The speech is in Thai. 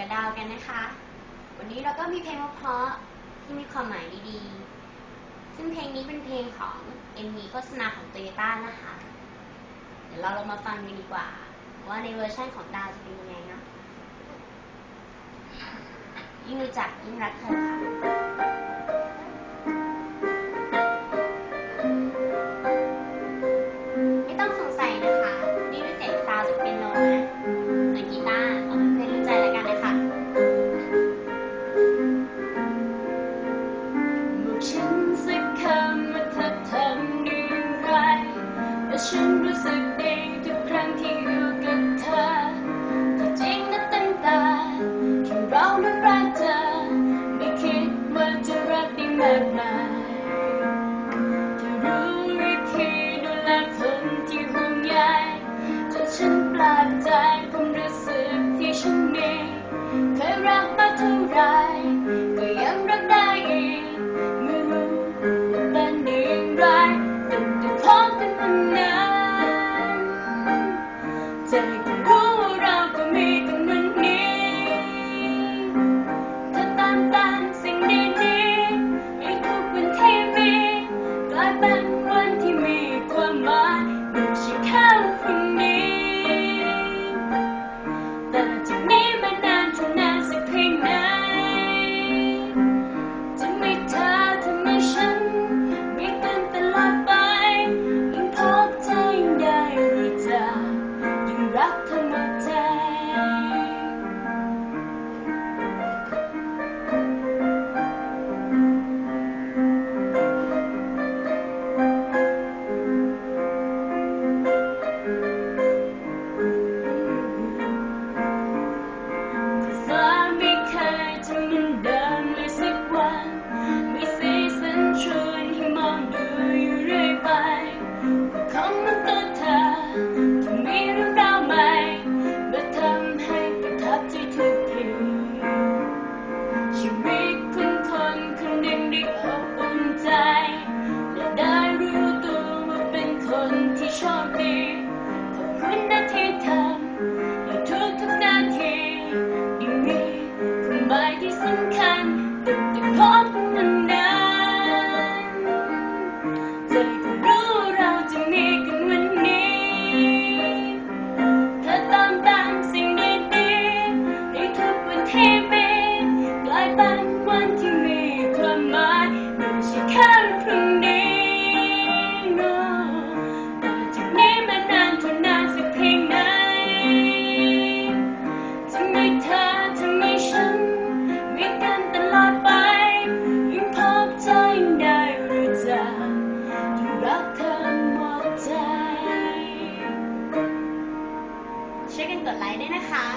กับดาวกันนะคะ วันนี้เราก็มีเพลงเพราะๆที่มีความหมายดีๆ ซึ่งเพลงนี้เป็นเพลงของ MV โฆษณาของ Toyota นะคะ เดี๋ยวเราลองมาฟังกันดีกว่า ว่าในเวอร์ชันของดาวจะเป็นยังไงเนาะยิ่งรู้จักยิ่งรักเธอค่ะ ฉันสักคำว่าเธอทำได้อย่างไรแต่ฉันรู้สึกดีทุก ใจ ทุกวันที่มีกลายเป็นวันที่มีความหมายไม่ใช่แค่วันพรุ่งนี้ no ต่อจากนี้มานานเท่านานสักเพียงไหนจะมีเธอทำให้ฉันมีกันตลอดไปยิ่งพบเธอยิ่งได้รู้จักยิ่งรักเธอหมดใจช่วยกันกดไลค์ด้วยนะคะ